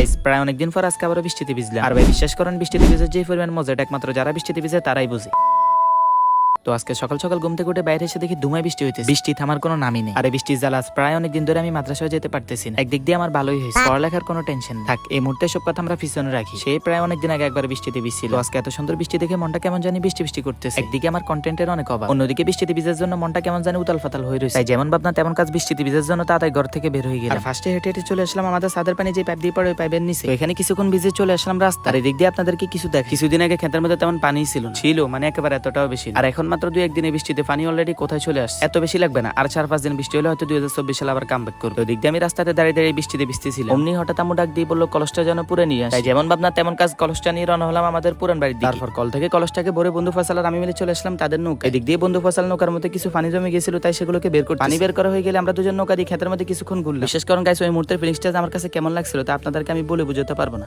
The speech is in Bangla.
গাইস প্রায় অনেকদিন পর আজকে আবার বৃষ্টিতে ভিজলাম। আর ভাই, বিশ্বাস করেন, বৃষ্টিতে ভিজে যে পরিমাণ মজা, এটা একমাত্র যারা বৃষ্টিতে ভিজে তারাই বুঝে। তো আজকে সকাল সকাল ঘুম থেকে উঠে বাইরে এসে দেখি ধুমায় বৃষ্টি হইতেছে। বৃষ্টি থামার কোনো নামই নেই। আরে বৃষ্টির জ্বালা আজ প্রায় অনেকদিন ধরে আমি মাদ্রাসায় যেতে পারতেছি না। একদিক দিয়ে আমার ভালোই হয়েছে। পড়ালেখার কোনো টেনশন থাক, এই মুহূর্তে সব কথা আমরা পিছনে রাখি। সে প্রায় অনেকদিন আগে একবার বৃষ্টিতে ভিজছিল। আজকে এত সুন্দর বৃষ্টি দেখে মনটা কেমন জানি বৃষ্টি বৃষ্টি করতেছে। একদিকে আমার কন্টেন্টের অনেক অভাব। অন্যদিকে বৃষ্টিতে ভিজার জন্য মনটা কেমন জানি উতাল ফাতাল হয়ে রয়েছে তাই যেমন ভাবনা তেমন কাজ বৃষ্টিতে ভিজার জন্য তাড়াতাড়ি ঘর থেকে বের হয়ে আর ফার্স্টে হেঁটে হেঁটে চলে আসলাম আমাদের সাদের পানি যে পাইপ দিয়ে পড়ে ওই পাইপের নিচে। এখানে কিছুক্ষণ ভিজে চলে আসলাম রাস্তা আর এদিক দিয়ে আপনাদেরকে কিছু দেখ কিছুদিন আগে ক্ষেতের মধ্যে তেমন পানি ছিল ছিল মানে একেবারে এতটাও বেশি আর এখন মাত্র দুই একদিনে বৃষ্টিতে পানি অলরেডি কোথায় চলে আসছে? এত বেশি লাগবে না, আর চার পাঁচ দিন বৃষ্টি হলে হয়তো দুই হাজার চব্বিশ সালে আবার কাম ব্যাক করবে ওদিক দিয়ে আমি রাস্তাতে দাঁড়িয়ে দাঁড়িয়ে বৃষ্টিতে ভিজতেছিলাম অমনি হঠাৎ আমু ডাক দিয়ে বলল, কলসটা যেন পুরে নিয়ে আসে যেমন ভাবনা, তেমন কাজ কলসটা নিয়ে রওনা হলাম আমাদের পুরান বাড়ির তারপর কল থেকে কলসটাকে ভরে বন্ধু ফসল আর আমি মিলে চলে আসলাম তাদের নৌকা এদিক দিয়ে বন্ধু ফসল নৌকার মধ্যে কিছু পানি জমে গেছিল তাই সেগুলোকে বের করতে পানি বের করা হয়ে গেলে আমরা দুজন নৌকা দিয়ে ক্ষেতের মধ্যে কিছুক্ষণ ঘুরলাম। বিশেষ কারণ গাইস, ওই মুহূর্তের ফিলিংসটা আমার কাছে কেমন লাগছিল তা আপনাদেরকে আমি বলে বুঝতে পারব না।